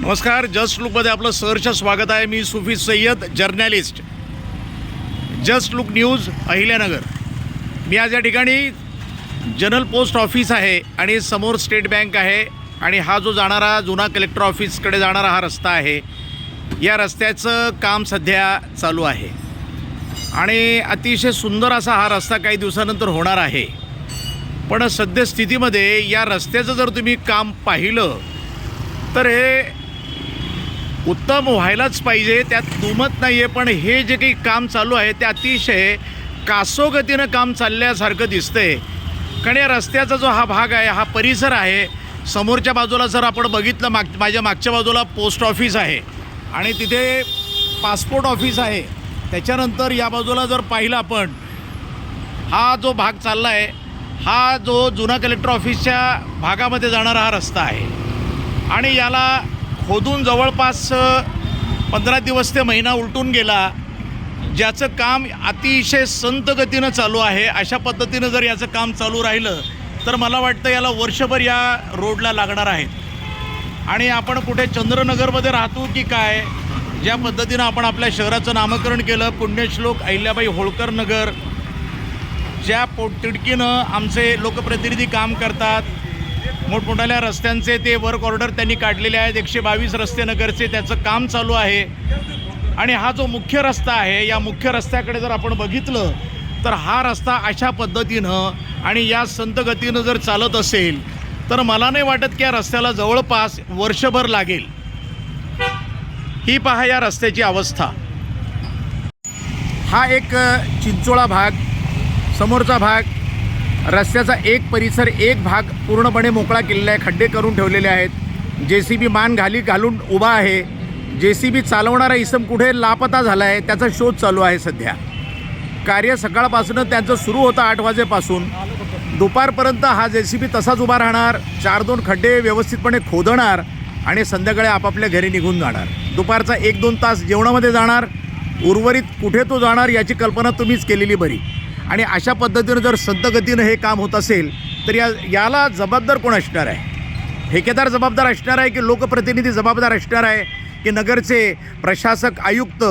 नमस्कार जस्ट लुकमध्ये आपलं सहर्ष स्वागत आहे. मी Sufi Sayyad journalist. Just look news Ahilyanagar. मी आज या ठिकाणी जनरल पोस्ट ऑफिस आहे आणि समोर स्टेट बँक आहे आणि हा जो जाणारा जुना कलेक्टर ऑफिसकडे जाणारा हा रस्ता आहे. या रस्त्याचं काम सध्या चालू आहे. आणि अतिशय सुंदर असा हा रस्ता काही दिवसानंतर होणार आहे. पण सद्यस्थितीमध्ये या रस्त्याचं जर तुम्ही काम पाहिलं तर हे उत्तम व्हायलाच पाहिजे त्यात दुमत नाही आहे पण हे जे काही काम चालू आहे ते अतिशय कासोगतीनं काम चालल्यासारखं दिसतंय. कारण या रस्त्याचा जो हा भाग आहे हा परिसर आहे समोरच्या बाजूला जर आपण बघितलं माग माझ्या मागच्या बाजूला पोस्ट ऑफिस आहे आणि तिथे पासपोर्ट ऑफिस आहे. त्याच्यानंतर या बाजूला जर पाहिलं आपण हा जो भाग चालला आहे हा जो जुना कलेक्टर ऑफिसच्या भागामध्ये जाणारा हा रस्ता आहे. आणि याला खोदून जवळपास पंधरा दिवस ते महिना उलटून गेला. ज्याचं काम अतिशय संत गतीनं चालू आहे. अशा पद्धतीनं जर याचं काम चालू राहिलं तर मला वाटतं याला वर्षभर या रोडला लागणार आहेत. आणि आपण कुठे चंद्रनगरमध्ये राहतो की काय ज्या पद्धतीनं आपण आपल्या शहराचं नामकरण केलं पुण्यश्लोक अहिल्याबाई होळकर नगर ज्या पोटतिडकीनं आमचे लोकप्रतिनिधी काम करतात मोठमोठ्या रस्त्यांचे ते वर्क ऑर्डर त्यांनी काढलेले आहेत. एकशे बावीस रस्ते नगरचे त्याचं काम चालू आहे. आणि हा जो मुख्य रस्ता आहे या मुख्य रस्त्याकडे जर आपण बघितलं तर हा रस्ता अशा पद्धतीनं आणि या संतगतीनं जर चालत असेल तर मला नाही वाटत की या रस्त्याला जवळपास वर्षभर लागेल. ही पहा या रस्त्याची अवस्था. हा एक चिंचोळा भाग समोरचा भाग रस्त्याचा एक परिसर एक भाग पूर्णपणे मोकळा केलेला आहे खड्डे करून ठेवलेले आहेत. जे सी बी मान घाली घालून उभा आहे. जे सी बी चालवणारा इसम कुठे? लापता झाला आहे त्याचा शोध चालू आहे सध्या. कार्य सकाळपासून त्यांचं सुरू होतं आठ वाजेपासून. दुपारपर्यंत हा जे सी बी तसाच उभा राहणार. चार दोन खड्डे व्यवस्थितपणे खोदणार आणि संध्याकाळी आपापल्या घरी निघून जाणार. दुपारचा एक दोन तास जेवणामध्ये जाणार. उर्वरित कुठे तो जाणार याची कल्पना तुम्हीच केलेली बरी. आणि अशा पद्धतीनं जर संत हे काम होत असेल तर या याला जबाबदार कोण असणार आहे? ठेकेदार जबाबदार असणार आहे की लोकप्रतिनिधी जबाबदार असणार आहे? की नगरचे प्रशासक आयुक्त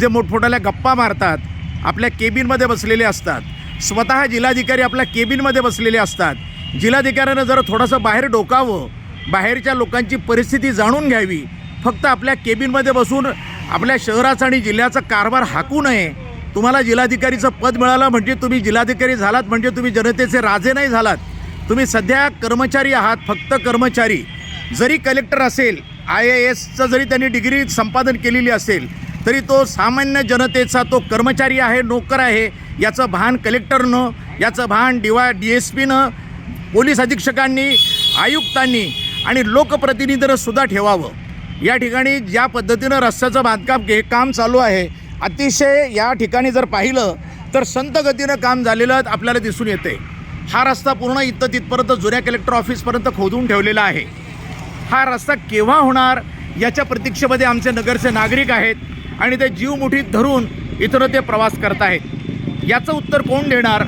जे मोठमोठ्याल्या गप्पा मारतात आपल्या केबिनमध्ये बसलेले असतात स्वतः जिल्हाधिकारी आपल्या केबिनमध्ये बसलेले असतात जिल्हाधिकाऱ्यानं जर थोडंसं बाहेर डोकावं बाहेरच्या लोकांची परिस्थिती जाणून घ्यावी फक्त आपल्या केबिनमध्ये बसून आपल्या शहराचा आणि जिल्ह्याचा कारभार हाकू नये तुम्हाला जिल्हाधिकारीचं पद मिळालं म्हणजे तुम्ही जिल्हाधिकारी झालात म्हणजे तुम्ही जनतेचे राजे नाही झालात. तुम्ही सध्या कर्मचारी आहात फक्त कर्मचारी. जरी कलेक्टर असेल आय ए एसचं जरी त्यांनी डिग्री संपादन केलेली असेल तरी तो सामान्य जनतेचा तो कर्मचारी आहे नोकर आहे याचं भान कलेक्टरनं याचं भान डी वाय डी एस पीनं पोलीस अधीक्षकांनी आयुक्तांनी आणि लोकप्रतिनिधीनं सुद्धा ठेवावं. या ठिकाणी ज्या पद्धतीनं रस्त्याचं बांधकाम हे काम चालू आहे अतिशय या ठिकाणी जर पाहिलं तर संत गतीनं काम झालेलं आपल्याला दिसून येते. हा रस्ता पूर्ण इथं तिथपर्यंत जुन्या कलेक्टर ऑफिसपर्यंत खोदून ठेवलेला आहे. हा रस्ता केव्हा होणार याच्या प्रतीक्षेमध्ये आमचे नगरचे नागरिक आहेत आणि ते जीव मुठीत धरून इथं ते प्रवास करत आहेत याचं उत्तर कोण देणार?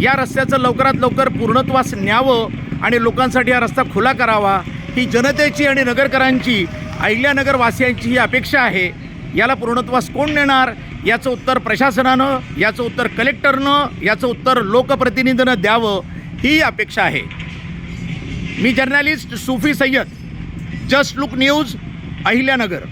या रस्त्याचं लवकरात लवकर पूर्णत्वास न्यावं आणि लोकांसाठी हा रस्ता खुला करावा ही जनतेची आणि नगरकरांची अहिल्यानगरवासियांची ही अपेक्षा आहे. याला पूर्णत्वास कोण नेणार याचं उत्तर प्रशासनानं याचं उत्तर कलेक्टरनं याचं उत्तर लोकप्रतिनिधीनं द्यावं ही अपेक्षा आहे. मी journalist Sufi Sayyad just look news Ahilyanagar.